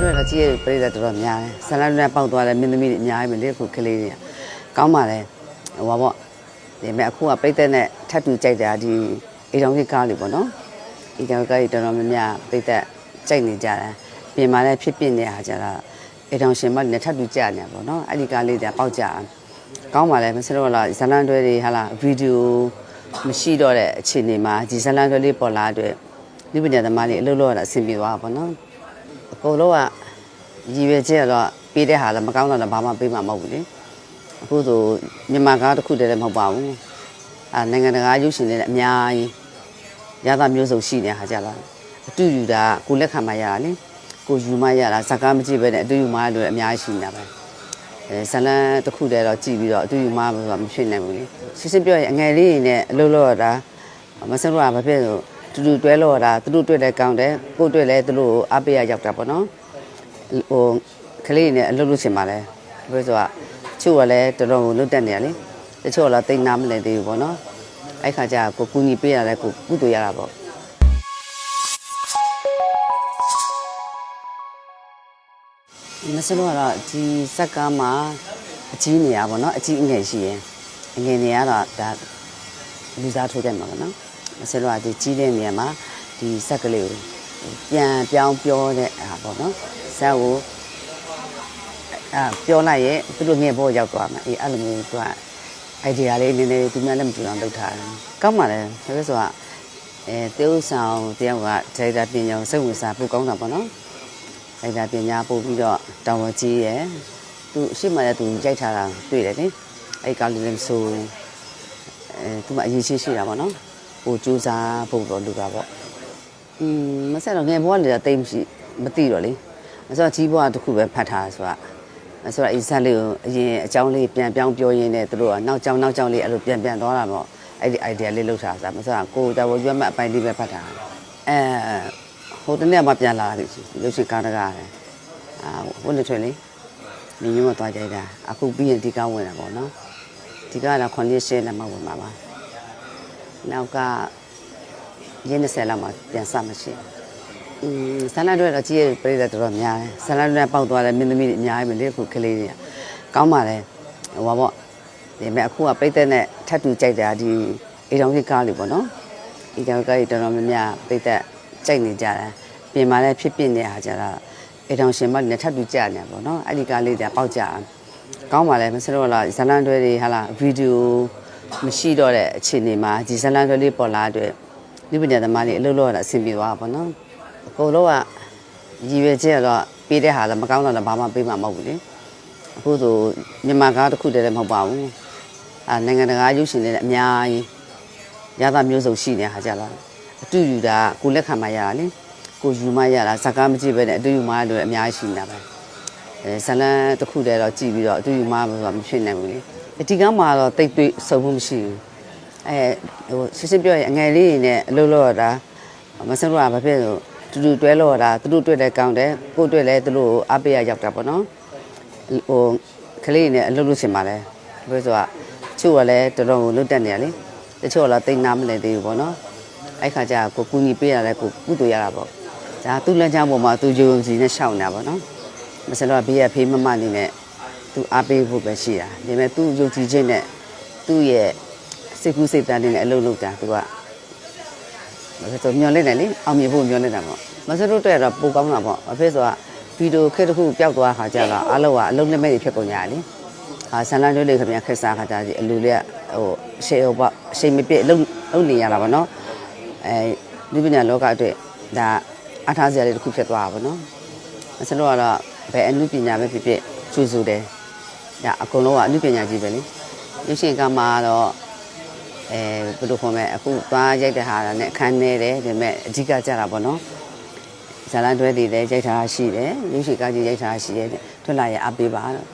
တွေတော့ကြည့်ရပြိတ္တတော်တော်များတယ်ဇလန်တွေပေါက်သွားတယ်မင်းသမီးတွေအများကြီးပဲလေခုကလေးတွေကကောင်းပါလေဟိုပါပေါ့ဒီမဲ့အခုကပြိတ္တနဲ့ထပ်တူကြိုက်တာဒီအိမ်တော်ကြီးကားလေးပေါ့နော်အိမ်တော်ကားကြီးတော်တော်များများပြိတ္တကြိုက်နေကြတယ်ပြင်မာလည်းဖြစ်ပြနေတဲ့ဟာကြတာအိမ်တော်ရှင်မလည်းထပ်တူကြနေပါပေါ့နော်အဲ့ဒီကားလေးတွေပေါက်ကြတယ်ကောင်းပါလေမစလို့လားဇလန်တွေတွေဟာလားဗီဒီယိုမရှိတော့တဲ့အခြေအနေမှာဒီဇလန်တွေလေးပေါ်လာတဲ့ဒီပညာသမားလေးအလုပ်လုပ်ရတာအဆင်ပြေသွားပါပေါ့နော် အကုန်လုံးကရည်ရွယ်ချက်ကတော့ပေးတဲ့ဟာလည်းမကောင်းတော့လည်းဘာမှပေးမှာမဟုတ်ဘူးလေအခုဆိုမြန်မာကားတစ်ခုတည်းလည်းမဟုတ်ပါဘူးအာနိုင်ငံတကာရုပ်ရှင်တွေလည်းအများကြီးရသမျိုးစုံရှိနေတဲ့ဟာကြလားအတူယူတာကိုလက်ခံမှရတာလေကိုယူမှရတာဇာကားမကြည့်ပဲနဲ့အတူယူမှလို့အများကြီးရှိနေတာပဲအဲဇလန်တစ်ခုတည်းတော့ကြည့်ပြီးတော့အတူယူမှဆိုတာမဖြစ်နိုင်ဘူးလေရှင်းရှင်းပြောရင်အငယ်လေးတွေနဲ့အလုပ်လုပ်ရတာမဆန်းတော့ဘာဖြစ်လို့ တူတူတွဲလို့ရတာတူတူတွဲလဲကောင်းတယ်ကိုတွဲလဲသူတို့အားပေးရရောက်တာပေါ့နော်ဟိုကလေးတွေနဲ့အလုပ်လုပ်ချင်ပါလဲဘယ်ဆိုတော့ချို့ကလည်းတော်တော်ကိုလွတ်တက်နေရလေတချို့ကလည်းတိတ်နာမလဲသေးဘူးပေါ့နော်အဲ့ခါကျကိုကူညီပေးရတယ်ကိုကုတူရတာပေါ့မစလို့ကတော့ဒီစက်ကားမှာအကြီးနေရပါတော့အကြီးအငယ်ရှိရင်အငယ်နေရတော့ဒါလူစားထိုးတယ်မှာပေါ့နော် မစလို့ကဒီကြီးတဲ့နေရာမှာဒီစက်ကလေးကိုပြန်ပြောင်းပြောတဲ့ဟာပေါ့နော်ဇက်ကိုအာပြောလိုက်ရဲ့သူတို့ငယ်ဘောရောက်သွားမှာအေးအဲ့လိုမျိုးသူက idea လေးနည်းနည်းသူများလည်းမကြည့်အောင်လုပ်ထားတယ်ကောင်းပါလေဒါပဲဆိုတော့အဲတေးဥဆောင်တယောက်ကဒါရိုက်တာပညာကိုစိတ်ဝင်စားပို့ကောင်းတာပေါ့နော်ဒါရိုက်တာပညာပို့ပြီးတော့တောင်ဝကြီးရယ်သူအရှိမလည်းသူရိုက်ထားတာတွေ့တယ်လေအဲ့ကောင်လေးလည်းမဆိုအဲသူမှအရေးရှိရှိတာပေါ့နော် ပို့ကြိုးစားဖို့တော့လူတာပေါ့อืมမဆက်တော့ငယ်ဘွားနေတာတိတ်မရှိမသိတော့လေမဆိုတော့ကြီးဘွားတစ်ခုပဲဖတ်ထားဆိုတာမဆိုတော့အစက်လေးကိုအရင်အကြောင်းလေးပြန်ပြောင်းပြောရင်းနဲ့သူတို့ကနောက်ကြောင်းနောက်ကြောင်းလေးအဲ့လိုပြန်ပြန်သွားတာပေါ့အဲ့ဒီ idea လေးလောက်ထားစားမဆိုတော့ကိုယ်တော်ရွက်မှတ်အပိုင်းလေးပဲဖတ်ထားအဲဟိုတနေ့မှပြန်လာတာရုပ်ရှင်ကားတကားတယ်အာဝတ်နေထွေလေးညီညွတ်မသွားကြတာအခုပြီးရင်ဒီကားဝင်တာပေါ့နော်ဒီကားက9ရက်ရှင်းလက်မှဝင်ပါပါ နောက်ကရင်း20လောက်မှပြန်စမရှိဘူး။အင်းဆန္ဒတွေတော့ကြည့်ရပြိတ္တတော်တော်များတယ်။ဆန္ဒတွေပေါက်သွားတယ်မင်းသမီးတွေအများကြီးပဲလေခုကလေးတွေကကောင်းပါလေ။ဟိုပါပေါ့ဒီမဲ့အခုကပြိတ္တနဲ့ထပ်တူကြိုက်တာဒီအိမ်တော်ကြီးကားလေးပေါ့နော်။အိမ်တော်ကားကြီးတော်တော်များများပြိတ္တကြိုက်နေကြတယ်။ပြင်မာလည်းဖြစ်ပြနေဟာကြတာအိမ်တော်ရှင်မလည်းထပ်တူကြနေပေါ့နော်။အဲ့ဒီကားလေးတွေပေါက်ကြတယ်။ကောင်းပါလေမစလို့လားဇလန်တွေတွေဟာလားဗီဒီယို မရှိတော့တဲ့အခြေအနေမှာဒီဇလန်တွေလေးပေါ်လာတဲ့ဒီပညာသမားလေးအလုပ်လုပ်ရတာအဆင်ပြေသွားပါတော့အကုန်လုံးကရည်ရွယ်ချက်ကတော့ပေးတဲ့ဟာလည်းမကောင်းတော့လည်းဘာမှပေးမှာမဟုတ်ဘူးလေအခုဆိုမြန်မာကားတစ်ခုတည်းလည်းမဟုတ်ပါဘူးအာနိုင်ငံတကာရုပ်ရှင်တွေလည်းအများကြီးရသမျိုးစုံရှိနေတဲ့ဟာကြလားအတူယူတာကိုလက်ခံမှရတာလေကိုယူမှရတာဇာကားမကြည့်ပဲနဲ့အတူယူမှလို့အများကြီးရှိနေတာပဲအဲဇလန်တစ်ခုတည်းတော့ကြည့်ပြီးတော့အတူယူမှဆိုတာမဖြစ်နိုင်ဘူးလေ ဒီကမ်းမှာတော့တိတ်တွေ့စုံမှုမရှိဘူးအဲဟိုရှင်းရှင်းပြောရင်အငယ်လေးတွေနဲ့အလုပ်လုပ်ရတာမဆန်းတော့ဘာဖြစ်လို့တူတူတွဲလို့ရတာသူတို့တွဲလဲကောင်းတယ်ကိုတွဲလဲသူတို့အားပေးရရောက်တာပေါ့နော်ဟိုကလေးတွေနဲ့အလုပ်လုပ်ချင်ပါလဲဘယ်ဆိုတော့ချို့ကလည်းတော်တော်ကိုလွတ်တက်နေရလေတချို့ကလည်းတိတ်နာမလဲသေးဘူးပေါ့နော်အဲ့ခါကျကိုကူညီပေးရတယ်ကိုကုတူရတာပေါ့ဒါသူ့လက်ချောင်းပေါ်မှာသူယုံကြည်နဲ့ရှောက်နေတာပေါ့နော်မဆန်းတော့ဘေးရဖေးမမနေနဲ့ သူအားပေးဖို့ပဲရှိတာဒါပေမဲ့သူယုံကြည်ခြင်းနဲ့သူ့ရဲ့စိတ်ကူးစိတ်တန်းနေတဲ့အလုပ်လုပ်တာသူကမဖြစ်ဆိုမျောလင့်တယ်လေအောင်မြင်ဖို့မျောလင့်တာပေါ့မစတို့တဲ့တော့ပိုကောင်းတာပေါ့အဖေဆိုတာဗီဒီယိုခက်တစ်ခုပျောက်သွားခါကြတော့အလုပ်ကအလုပ်လက်မဲ့တွေဖြစ်ကုန်ကြတယ်လေဟာဆန်လန်းတွေလေးခင်ဗျာခက်စားခါကြစီအလူလေးကဟိုရှေ့ဟိုပေါ့အချိန်မပြည့်အလုပ်လုပ်နေရတာပေါ့နော်အဲဒီပညာလောကအတွက်ဒါအထားစရာလေးတစ်ခုဖြစ်သွားတာပေါ့နော်မစတို့ကတော့ဘယ်အမှုပညာပဲဖြစ်ဖြစ်ကျူးစုတယ် ဒါအကုန်လုံးကအမှုပညာကြီးပဲလေရုပ်ရှင်ကမှာတော့အဲဘယ်လိုခေါ်မလဲအခုသွားရိုက်တဲ့ဟာနဲ့အခန်းနေတယ်ဒါပေမဲ့အဓိကကြတာပေါ့နော်ဇာလန်တွဲတွေလည်းရိုက်ထားရှိတယ်ရုပ်ရှင်ကားကြီးရိုက်ထားရှိတယ်ထွတ်လာရအပေးပါတော့